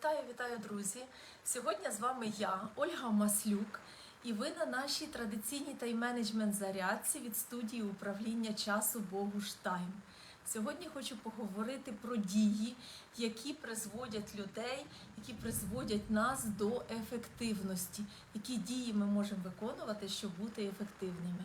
Вітаю, вітаю, друзі! Сьогодні з вами я, Ольга Маслюк, і ви на нашій традиційній тайм-менеджмент зарядці від студії управління часу Богуш Тайм. Сьогодні хочу поговорити про дії, які призводять людей, які призводять нас до ефективності. Які дії ми можемо виконувати, щоб бути ефективними.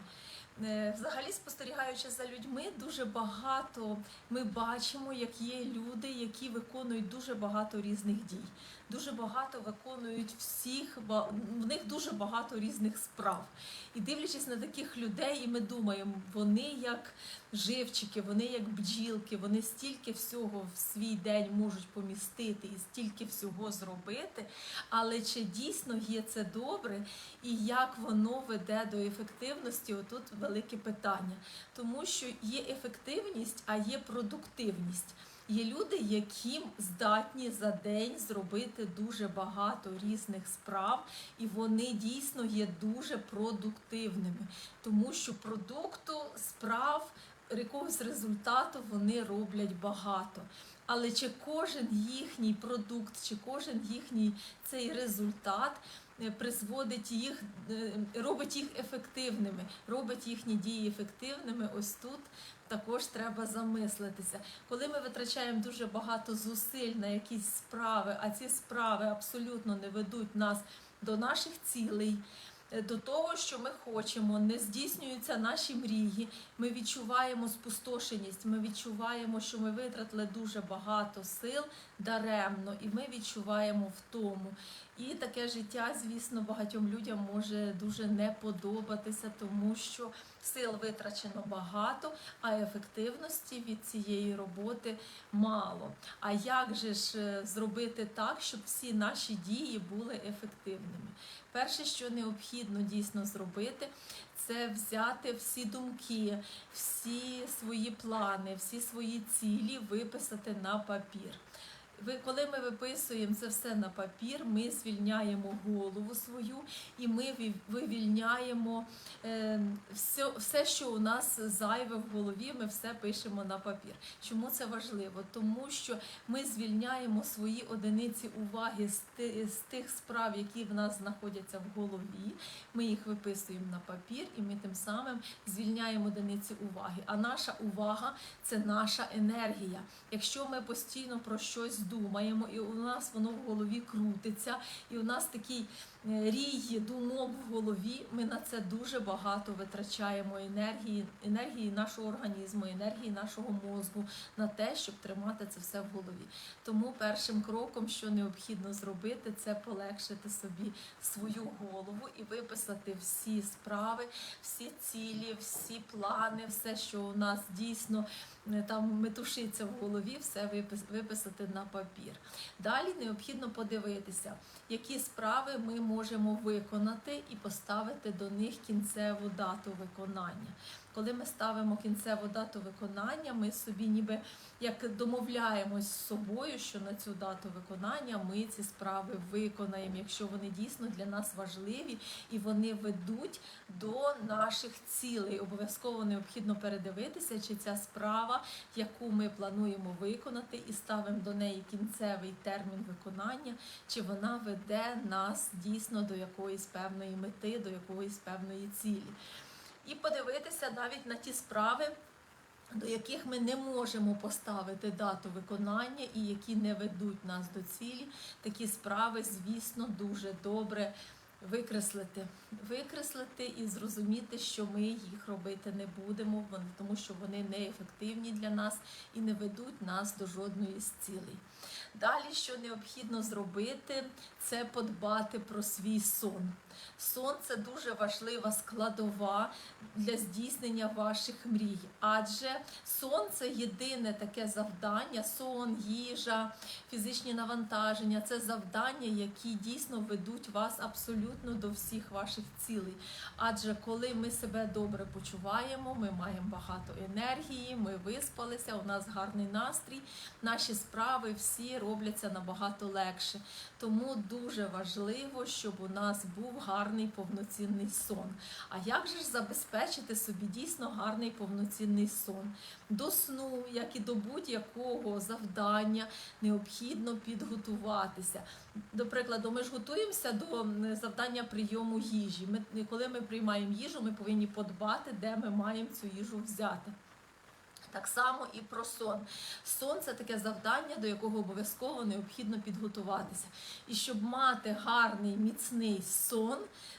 Е, Взагалі, спостерігаючи за людьми, дуже багато ми бачимо, як є люди, які виконують дуже багато різних дій, дуже багато виконують всіх, в них дуже багато різних справ. І дивлячись на таких людей, і ми думаємо, вони як живчики, вони як бджілки, вони стільки всього в свій день можуть помістити і стільки всього зробити. Але чи дійсно є це добре, і як воно веде до ефективності? Отут велике питання. Тому що є ефективність, а є продуктивність. Є люди, які здатні за день зробити дуже багато різних справ, і вони дійсно є дуже продуктивними, тому що продукту справ якогось результату вони роблять багато. Але чи кожен їхній продукт, чи кожен їхній цей результат е, призводить їх, е, робить їх ефективними, робить їхні дії ефективними, ось тут також треба замислитися. Коли ми витрачаємо дуже багато зусиль на якісь справи, а ці справи абсолютно не ведуть нас до наших цілей. Е, До того, що ми хочемо, не здійснюються наші мрії. Ми відчуваємо спустошеність, ми відчуваємо, що ми витратили дуже багато сил даремно, і ми відчуваємо втому. І таке життя, звісно, багатьом людям може дуже не подобатися, тому що сил витрачено багато, а ефективності від цієї роботи мало. А як же ж е, зробити так, щоб всі наші дії були ефективними? Перше, що необхідно дійсно зробити, це взяти всі думки, всі свої плани, всі свої цілі виписати на папір. Ви, коли ми виписуємо це все на папір, ми звільняємо голову свою і ми вивільняємо е, все, все, що у нас зайве в голові, ми все пишемо на папір. Чому це важливо? Тому що ми звільняємо свої одиниці уваги з, ти- з тих справ, які в нас знаходяться в голові. Ми їх виписуємо на папір, і ми тим самим звільняємо одиниці уваги. А наша увага це наша енергія. Якщо ми постійно про щось думаємо, і у нас воно в голові крутиться, і у нас такий рій думок в голові, ми на це дуже багато витрачаємо енергії, енергії нашого організму, енергії нашого мозку на те, щоб тримати це все в голові. Тому першим кроком, що необхідно зробити, це полегшити собі свою голову і виписати всі справи, всі цілі, всі плани, все, що у нас дійсно е, там метушиться в голові, все виписати на папір. Далі необхідно подивитися, які справи ми можемо виконати і поставити до них кінцеву дату виконання. Коли ми ставимо кінцеву дату виконання, ми собі ніби як домовляємось з собою, що на цю дату виконання ми ці справи виконаємо, якщо вони дійсно для нас важливі і вони ведуть до наших цілей. Обов'язково необхідно передивитися, чи ця справа, яку ми плануємо виконати, і ставимо до неї кінцевий термін виконання, чи вона веде нас дійсно до якоїсь певної мети, до якоїсь певної цілі. І подивитися навіть на ті справи, до яких ми не можемо поставити дату виконання і які не ведуть нас до цілі. Такі справи, звісно, дуже добре викреслити. Викреслити і зрозуміти, що ми їх робити не будемо, тому що вони неефективні для нас і не ведуть нас до жодної з цілей. Далі, що необхідно зробити, це подбати про свій сон. Сон це дуже важлива складова для здійснення ваших мрій, адже сон це єдине таке завдання, сон, їжа, фізичні навантаження це завдання, які дійсно ведуть вас абсолютно до всіх ваших цілей. Адже коли ми себе добре почуваємо, ми маємо багато енергії, ми виспалися, у нас гарний настрій, наші справи всі робляться набагато легше. Тому дуже важливо, щоб у нас був гарний повноцінний сон. А як же ж забезпечити собі дійсно гарний повноцінний сон? До сну, як і до будь-якого завдання, необхідно підготуватися. До прикладу, ми ж готуємося до завдання прийому їжі. Ми, коли ми приймаємо їжу, ми повинні подбати, де ми маємо цю їжу взяти. Так само і про сон. Сон це таке завдання, до якого обов'язково необхідно підготуватися. І щоб мати гарний міцний сон,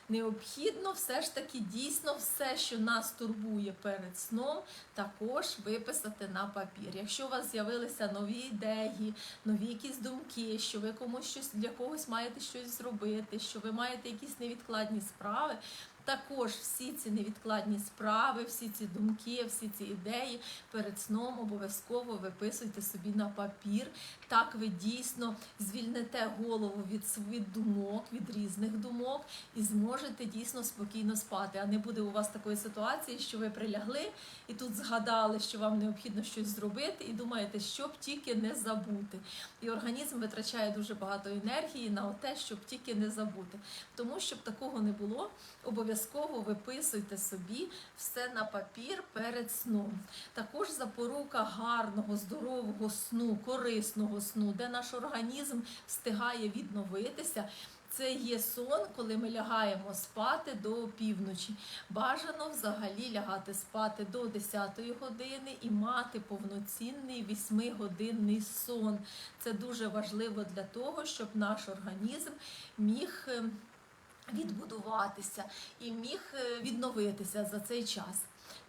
необхідно все ж таки дійсно все, що нас турбує перед сном, також виписати на папір. Якщо у вас з'явилися нові ідеї, нові якісь думки, що ви комусь щось для когось маєте щось зробити, що ви маєте якісь невідкладні справи. Також всі ці невідкладні справи, всі ці думки, всі ці ідеї перед сном обов'язково виписуйте собі на папір. Так ви дійсно звільните голову від своїх думок, від різних думок, і зможете дійсно спокійно спати. А не буде у вас такої ситуації, що ви прилягли і тут згадали, що вам необхідно щось зробити, і думаєте, щоб тільки не забути. І організм витрачає дуже багато енергії на те, щоб тільки не забути. Тому щоб такого не було, обов'язково виписуйте собі все на папір перед сном. Також запорука гарного, здорового сну, корисного сну, де наш організм встигає відновитися. Це є сон, коли ми лягаємо спати до півночі. Бажано взагалі лягати спати до 10-ї години і мати повноцінний 8-годинний сон. Це дуже важливо для того, щоб наш організм міг. Відбудуватися і міг е, відновитися за цей час.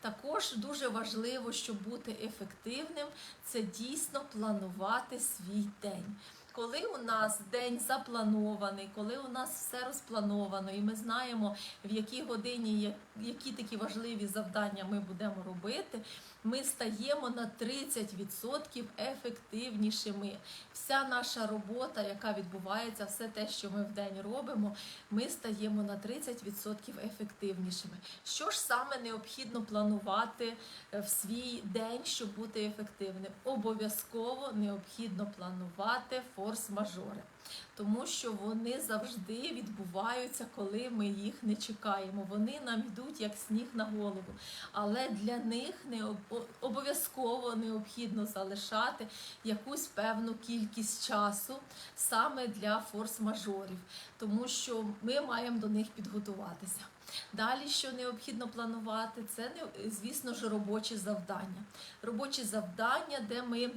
Також дуже важливо, щоб бути ефективним, це дійсно планувати свій день. Коли у нас день запланований, коли у нас все розплановано, і ми знаємо, в якій годині які такі важливі завдання ми будемо робити, ми стаємо на 30% ефективнішими. Вся наша робота, яка відбувається, все те, що ми в день робимо, ми стаємо на 30% ефективнішими. Що ж саме необхідно планувати е, в свій день, щоб бути ефективним? Обов'язково необхідно планувати форс-мажори, тому що вони завжди відбуваються, коли ми їх не чекаємо. Вони нам йдуть як сніг на голову. Але для них не обов'язково необхідно залишати якусь певну кількість часу саме для форс-мажорів, тому що ми маємо до них підготуватися. Далі, що необхідно планувати, це звісно ж робочі завдання. Робочі завдання, де ми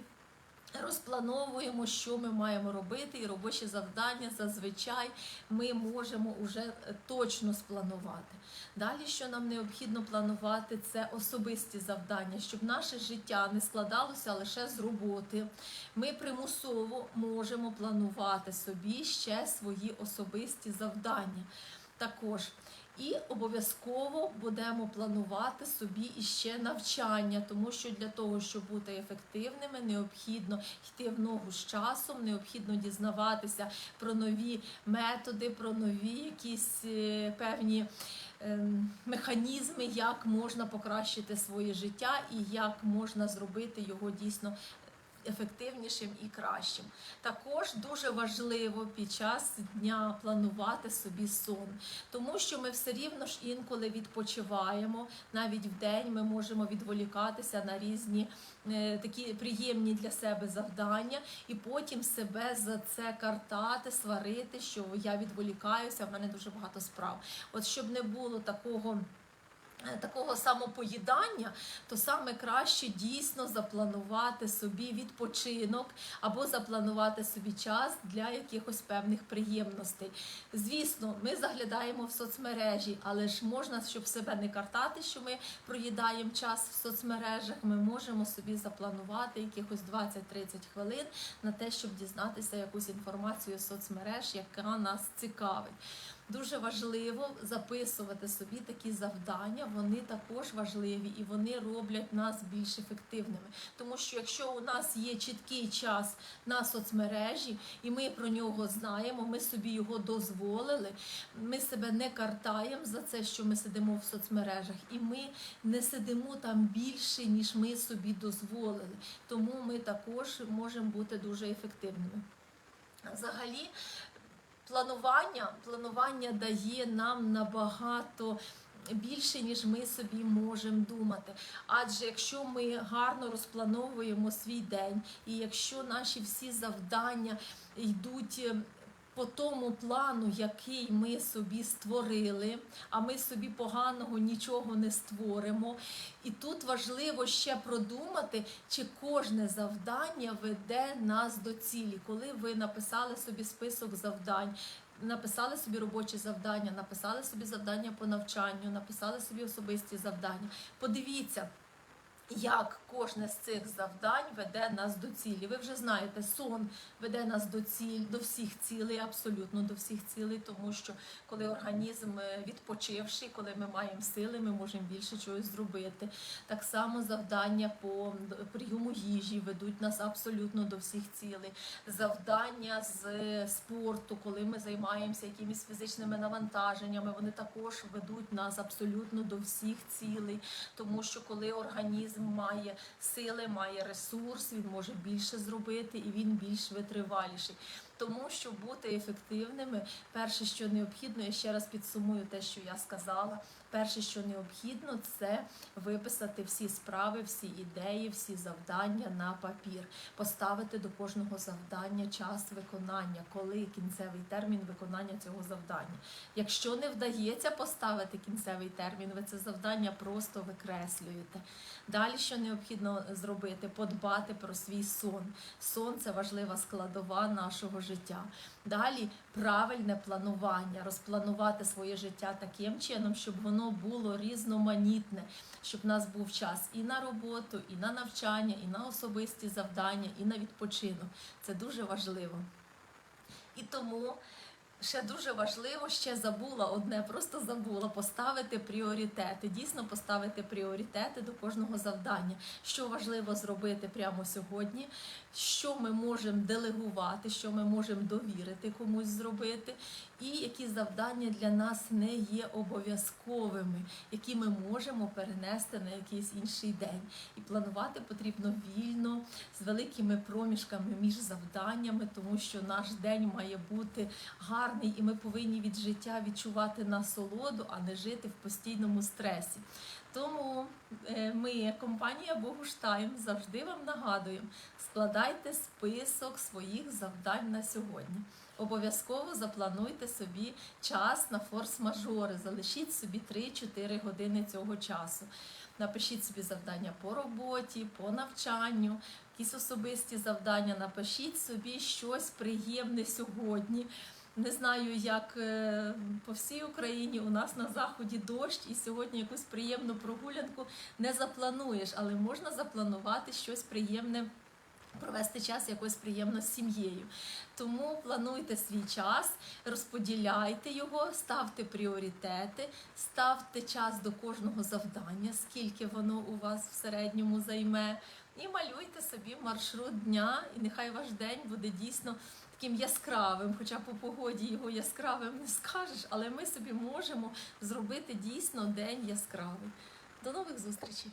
розплановуємо, що ми маємо робити, і робочі завдання зазвичай ми можемо вже точно спланувати. Далі, що нам необхідно планувати, це особисті завдання, щоб наше життя не складалося лише з роботи. Ми примусово можемо планувати собі ще свої особисті завдання. Також і обов'язково будемо планувати собі іще навчання, тому що для того, щоб бути ефективними, необхідно йти в ногу з часом, необхідно дізнаватися про нові методи, про нові якісь е, певні ем, механізми, як можна покращити своє життя і як можна зробити його дійсно ефективнішим і кращим. Також дуже важливо під час дня планувати собі сон, тому що ми все рівно ж інколи відпочиваємо. Навіть в день ми можемо відволікатися на різні е, такі приємні для себе завдання, і потім себе за це картати, сварити, що я відволікаюся, в мене дуже багато справ. От щоб не було такого. Е, Такого самопоїдання, то саме краще дійсно запланувати собі відпочинок або запланувати собі час для якихось певних приємностей. Звісно, ми заглядаємо в соцмережі, але ж можна, щоб себе не картати, що ми проїдаємо час в соцмережах. Ми можемо собі запланувати якихось 20-30 хвилин на те, щоб дізнатися якусь інформацію з соцмереж, яка нас цікавить. Дуже важливо записувати собі такі завдання. Вони також важливі і вони роблять нас більш ефективними. Тому що якщо у нас є чіткий час на соцмережі, і ми про нього знаємо, ми собі його дозволили, ми себе не картаємо за це, що ми сидимо в соцмережах, і ми не сидимо там більше, ніж ми собі дозволили. Тому ми також можемо бути дуже ефективними. Взагалі, планування, планування дає нам набагато більше, ніж ми собі можемо думати. Адже якщо ми гарно розплановуємо свій день, і якщо наші всі завдання йдуть по тому плану, який ми собі створили, а ми собі поганого нічого не створимо. І тут важливо ще продумати, чи кожне завдання веде нас до цілі. Коли ви написали собі список завдань, написали собі робочі завдання, написали собі завдання по навчанню, написали собі особисті завдання. Подивіться. Як кожне з цих завдань веде нас до цілі? Ви вже знаєте, сон веде нас до ціль, до всіх цілей, абсолютно до всіх цілей, тому що коли організм е, відпочивший, коли ми маємо сили, ми можемо більше чогось зробити. Так само завдання по прийому їжі ведуть нас абсолютно до всіх цілей. Завдання з е, спорту, коли ми займаємося якимись фізичними навантаженнями, вони також ведуть нас абсолютно до всіх цілей, тому що коли організм має сили, має ресурс, він може більше зробити і він більш витриваліший. Тому щоб бути ефективними, перше, що необхідно, я ще раз підсумую те, що я сказала. Перше, що необхідно, це виписати всі справи, всі ідеї, всі завдання на папір, поставити до кожного завдання час виконання, коли кінцевий термін виконання цього завдання. Якщо не вдається поставити кінцевий термін, ви це завдання просто викреслюєте. Далі, що необхідно зробити, подбати про свій сон. Сон це важлива складова нашого життя. Далі правильне планування, розпланувати своє життя таким чином, щоб воно було різноманітне, щоб в нас був час і на роботу, і на навчання, і на особисті завдання, і на відпочинок. Це дуже важливо. І тому ще дуже важливо, ще забула одне, просто забула поставити пріоритети. Дійсно поставити пріоритети до кожного завдання. Що важливо зробити прямо сьогодні, що ми можемо делегувати, що ми можемо довірити комусь зробити, і які завдання для нас не є обов'язковими, які ми можемо перенести на якийсь інший день. І планувати потрібно вільно, з великими проміжками між завданнями, тому що наш день має бути гарний, і ми повинні від життя відчувати насолоду, а не жити в постійному стресі. Тому е, ми, компанія Богуштайм, завжди вам нагадуємо, складайте список своїх завдань на сьогодні. Обов'язково заплануйте собі час на форс-мажори, залишіть собі 3-4 години цього часу. Напишіть собі завдання по роботі, по навчанню, якісь особисті завдання. Напишіть собі щось приємне сьогодні. Не знаю, як е, по всій Україні у нас на заході дощ, і сьогодні якусь приємну прогулянку не заплануєш, але можна запланувати щось приємне. Провести час якось приємно з сім'єю. Тому плануйте свій час, розподіляйте його, ставте пріоритети, ставте час до кожного завдання, скільки воно у вас в середньому займе, і малюйте собі маршрут дня, і нехай ваш день буде дійсно таким яскравим, хоча по погоді його яскравим не скажеш, але ми собі можемо зробити дійсно день яскравий. До нових зустрічей!